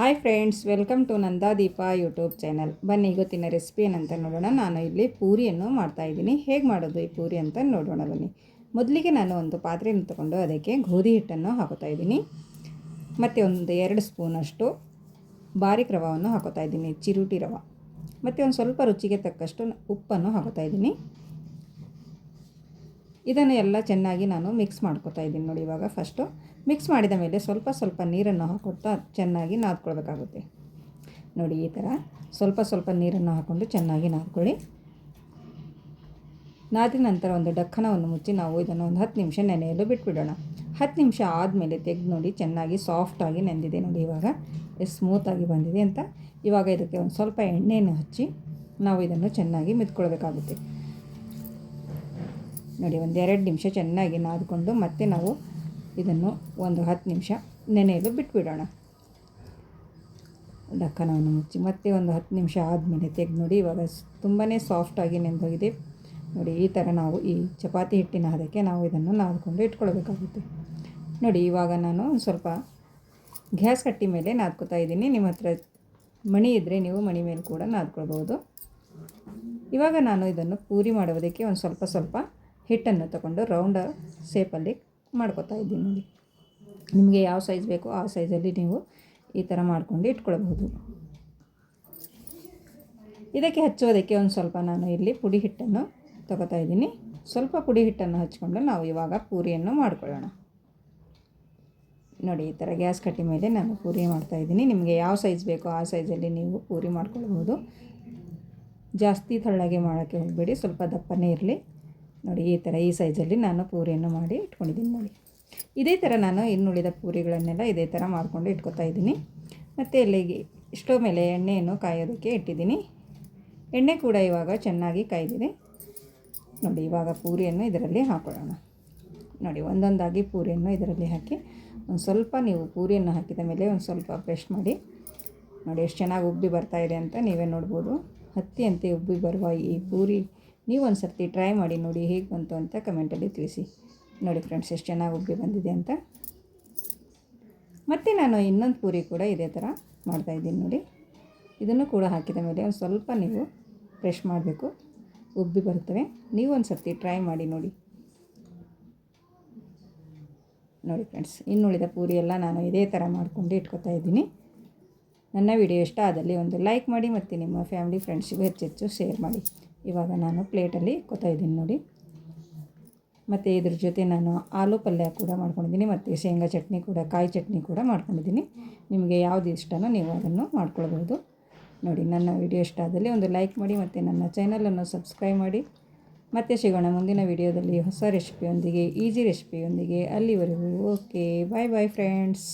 Hi friends welcome to Nandadeepa YouTube channel ಬನ್ನಿ ಇವತ್ತಿನ recipe ಏನಂತ ನೋಡೋಣ. ನಾನು ಇಲ್ಲಿ ಪೂರಿಯನ್ನು ಮಾಡ್ತಾ ಇದ್ದೀನಿ. ಹೇಗೆ ಮಾಡೋದು ಈ ಪೂರಿ ಅಂತ ನೋಡೋಣ ಬನ್ನಿ. ಮೊದಲಿಗೆ ನಾನು ಒಂದು ಪಾತ್ರೆಯನ್ನು ತಗೊಂಡು ಅದಕ್ಕೆ ಗೋಧಿ ಹಿಟ್ಟನ್ನು ಹಾಕೋತಾ ಇದ್ದೀನಿ. ಮತ್ತು ಒಂದು ಎರಡು ಸ್ಪೂನಷ್ಟು ಬಾರಿಕ್ ರವವನ್ನು ಹಾಕೋತಾ ಇದ್ದೀನಿ, ಚಿರುಟಿ ರವ. ಮತ್ತು ಒಂದು ಸ್ವಲ್ಪ ರುಚಿಗೆ ತಕ್ಕಷ್ಟು ಉಪ್ಪನ್ನು ಹಾಕೋತಾ ಇದ್ದೀನಿ. ಇದನ್ನು ಎಲ್ಲ ಚೆನ್ನಾಗಿ ನಾನು ಮಿಕ್ಸ್ ಮಾಡ್ಕೊತಾ ಇದ್ದೀನಿ ನೋಡಿ ಇವಾಗ ಫಸ್ಟು ಮಿಕ್ಸ್ ಮಾಡಿದ ಮೇಲೆ ಸ್ವಲ್ಪ ಸ್ವಲ್ಪ ನೀರನ್ನು ಹಾಕೊಡ್ತಾ ಚೆನ್ನಾಗಿ ನಾದ್ಕೊಳ್ಬೇಕಾಗುತ್ತೆ. ನೋಡಿ ಈ ಥರ ಸ್ವಲ್ಪ ಸ್ವಲ್ಪ ನೀರನ್ನು ಹಾಕ್ಕೊಂಡು ಚೆನ್ನಾಗಿ ನಾದ್ಕೊಳ್ಳಿ. ನಾದಿದ ನಂತರ ಒಂದು ಡಕ್ಕನವನ್ನು ಮುಚ್ಚಿ ನಾವು ಇದನ್ನು ಒಂದು ಹತ್ತು ನಿಮಿಷ ನೆನೆಯಲು ಬಿಟ್ಬಿಡೋಣ. ಹತ್ತು ನಿಮಿಷ ಆದಮೇಲೆ ತೆಗೆದು ನೋಡಿ ಚೆನ್ನಾಗಿ ಸಾಫ್ಟಾಗಿ ನೆಂದಿದೆ ನೋಡಿ ಇವಾಗ. ಸ್ಮೂತಾಗಿ ಬಂದಿದೆ ಅಂತ. ಇವಾಗ ಇದಕ್ಕೆ ಒಂದು ಸ್ವಲ್ಪ ಎಣ್ಣೆಯನ್ನು ಹಚ್ಚಿ ನಾವು ಇದನ್ನು ಚೆನ್ನಾಗಿ ಮಿತ್ಕೊಳ್ಬೇಕಾಗುತ್ತೆ ನೋಡಿ, ಒಂದು ಎರಡು ನಿಮಿಷ ಚೆನ್ನಾಗಿ ನಾದ್ಕೊಂಡು ಮತ್ತೆ ನಾವು ಇದನ್ನು ಒಂದು ಹತ್ತು ನಿಮಿಷ ನೆನೆಯಲು ಬಿಟ್ಬಿಡೋಣ. ಡಕ್ಕನವನ್ನು ಮುಚ್ಚಿ ಮತ್ತೆ ಒಂದು ಹತ್ತು ನಿಮಿಷ ಆದಮೇಲೆ ತೆಗೆದು ನೋಡಿ, ಇವಾಗ ತುಂಬಾ ಸಾಫ್ಟಾಗಿ ನೆಂದೋಗಿದೆ. ನೋಡಿ, ಈ ಥರ ನಾವು ಈ ಚಪಾತಿ ಹಿಟ್ಟಿನ ಹದಕ್ಕೆ ನಾವು ಇದನ್ನು ನಾದ್ಕೊಂಡು ಇಟ್ಕೊಳ್ಬೇಕಾಗುತ್ತೆ. ನೋಡಿ, ಇವಾಗ ನಾನು ಸ್ವಲ್ಪ ಗ್ಯಾಸ್ ಕಟ್ಟಿ ಮೇಲೆ ನಾದ್ಕೋತಾ ಇದ್ದೀನಿ. ನಿಮ್ಮ ಹತ್ರ ಮಣಿ ಇದ್ದರೆ ನೀವು ಮಣಿ ಮೇಲೆ ಕೂಡ ನಾದ್ಕೊಳ್ಬೋದು ಇವಾಗ ನಾನು ಇದನ್ನು ಪೂರಿ ಮಾಡೋದಕ್ಕೆ ಒಂದು ಸ್ವಲ್ಪ ಸ್ವಲ್ಪ ಹಿಟ್ಟನ್ನು ತಗೊಂಡು ರೌಂಡ್ ಶೇಪಲ್ಲಿ ಮಾಡ್ಕೊತಾ ಇದ್ದೀನಿ. ನೋಡಿ ನಿಮಗೆ ಯಾವ ಸೈಜ್ ಬೇಕೋ ಆ ಸೈಜಲ್ಲಿ ನೀವು ಈ ಥರ ಮಾಡ್ಕೊಂಡು ಇಟ್ಕೊಳ್ಬಹುದು. ಇದಕ್ಕೆ ಹಚ್ಚೋದಕ್ಕೆ ಒಂದು ಸ್ವಲ್ಪ ನಾನು ಇಲ್ಲಿ ಪುಡಿ ಹಿಟ್ಟನ್ನು ತಗೋತಾ ಇದ್ದೀನಿ. ಸ್ವಲ್ಪ ಪುಡಿ ಹಿಟ್ಟನ್ನು ಹಚ್ಕೊಂಡು ನಾವು ಇವಾಗ ಪೂರಿಯನ್ನು ಮಾಡ್ಕೊಳ್ಳೋಣ. ನೋಡಿ, ಈ ಥರ ಗ್ಯಾಸ್ ಕಟ್ಟಿ ಮೇಲೆ ನಾನು ಪೂರಿ ಮಾಡ್ತಾ ಇದ್ದೀನಿ. ನಿಮಗೆ ಯಾವ ಸೈಜ್ ಬೇಕೋ ಆ ಸೈಜಲ್ಲಿ ನೀವು ಪೂರಿ ಮಾಡ್ಕೊಳ್ಬೋದು ಜಾಸ್ತಿ ತಳ್ಳಗೆ ಮಾಡೋಕ್ಕೆ ಹೋಗಬೇಡಿ. ಸ್ವಲ್ಪ ದಪ್ಪನೇ ಇರಲಿ. ನೋಡಿ, ಈ ಥರ ಈ ಸೈಜಲ್ಲಿ ನಾನು ಪೂರಿಯನ್ನು ಮಾಡಿ ಇಟ್ಕೊಂಡಿದ್ದೀನಿ ನೋಡಿ. ಇದೇ ಥರ ನಾನು ಇನ್ನುಳಿದ ಪೂರಿಗಳನ್ನೆಲ್ಲ ಇದೇ ಥರ ಮಾಡಿಕೊಂಡು ಇಟ್ಕೊತಾ ಇದ್ದೀನಿ. ಮತ್ತು ಇಲ್ಲಿಗೆ ಸ್ಟೋವ್ ಮೇಲೆ ಎಣ್ಣೆಯನ್ನು ಕಾಯೋದಕ್ಕೆ ಇಟ್ಟಿದ್ದೀನಿ. ಎಣ್ಣೆ ಕೂಡ ಇವಾಗ ಚೆನ್ನಾಗಿ ಕಾಯ್ದಿದೆ. ನೋಡಿ, ಇವಾಗ ಪೂರಿಯನ್ನು ಇದರಲ್ಲಿ ಹಾಕೊಳ್ಳೋಣ. ನೋಡಿ, ಒಂದೊಂದಾಗಿ ಪೂರಿಯನ್ನು ಇದರಲ್ಲಿ ಹಾಕಿ, ಒಂದು ಸ್ವಲ್ಪ ನೀವು ಪೂರಿಯನ್ನು ಹಾಕಿದ ಮೇಲೆ ಒಂದು ಸ್ವಲ್ಪ ಫ್ರೆಶ್ ಮಾಡಿ. ನೋಡಿ, ಎಷ್ಟು ಚೆನ್ನಾಗಿ ಉಬ್ಬಿ ಬರ್ತಾಯಿದೆ ಅಂತ ನೀವೇ ನೋಡ್ಬೋದು. ಹತ್ತಿಯಂತೆ ಉಬ್ಬಿ ಬರುವ ಈ ಪೂರಿ ನೀವು ಒಂದು ಸರ್ತಿ ಟ್ರೈ ಮಾಡಿ ನೋಡಿ ಹೇಗೆ ಬಂತು ಅಂತ ಕಮೆಂಟಲ್ಲಿ ತಿಳಿಸಿ. ನೋಡಿ ಫ್ರೆಂಡ್ಸ್ ಎಷ್ಟು ಚೆನ್ನಾಗಿ ಉಬ್ಬಿ ಬಂದಿದೆ ಅಂತ. ಮತ್ತು ನಾನು ಇನ್ನೊಂದು ಪೂರಿ ಕೂಡ ಇದೇ ಥರ ಮಾಡ್ತಾಯಿದ್ದೀನಿ ನೋಡಿ. ಇದನ್ನು ಕೂಡ ಹಾಕಿದ ಮೇಲೆ ಒಂದು ಸ್ವಲ್ಪ ನೀವು ಫ್ರೆಶ್ ಮಾಡಬೇಕು. ಉಬ್ಬಿ ಬರ್ತವೆ ನೀವು ಒಂದು ಸರ್ತಿ ಟ್ರೈ ಮಾಡಿ ನೋಡಿ. ನೋಡಿ ಫ್ರೆಂಡ್ಸ್ ಇನ್ನುಳಿದ ಪೂರಿ ಎಲ್ಲ ನಾನು ಇದೇ ಥರ ಮಾಡಿಕೊಂಡು ಇಟ್ಕೊತಾ ಇದ್ದೀನಿ. ನನ್ನ ವಿಡಿಯೋ ಇಷ್ಟ ಆದಲ್ಲಿ ಒಂದು ಲೈಕ್ ಮಾಡಿ ಮತ್ತು ನಿಮ್ಮ ಫ್ಯಾಮಿಲಿ ಫ್ರೆಂಡ್ಸಿಗೂ ಹೆಚ್ಚೆಚ್ಚು ಶೇರ್ ಮಾಡಿ. ಇವಾಗ ನಾನು ಪ್ಲೇಟಲ್ಲಿ ಇದ್ದೀನಿ ನೋಡಿ. ಮತ್ತು ಇದ್ರ ಜೊತೆ ನಾನು ಆಲೂ ಪಲ್ಯ ಕೂಡ ಮಾಡ್ಕೊಂಡಿದ್ದೀನಿ, ಮತ್ತು ಶೇಂಗಾ ಚಟ್ನಿ ಕೂಡ, ಕಾಯಿ ಚಟ್ನಿ ಕೂಡ ಮಾಡ್ಕೊಂಡಿದ್ದೀನಿ. ನಿಮಗೆ ಯಾವುದು ಇಷ್ಟನೋ ನೀವು ಅದನ್ನು ಮಾಡ್ಕೊಳ್ಬೋದು. ನೋಡಿ, ನನ್ನ ವಿಡಿಯೋ ಇಷ್ಟ ಆದಲ್ಲಿ ಒಂದು ಲೈಕ್ ಮಾಡಿ, ಮತ್ತು ನನ್ನ ಚಾನಲನ್ನು ಸಬ್ಸ್ಕ್ರೈಬ್ ಮಾಡಿ. ಮತ್ತೆ ಸಿಗೋಣ ಮುಂದಿನ ವಿಡಿಯೋದಲ್ಲಿ ಹೊಸ ರೆಸಿಪಿಯೊಂದಿಗೆ, ಈಸಿ ರೆಸಿಪಿಯೊಂದಿಗೆ ಅಲ್ಲಿವರೆಗೂ. Okay bye bye friends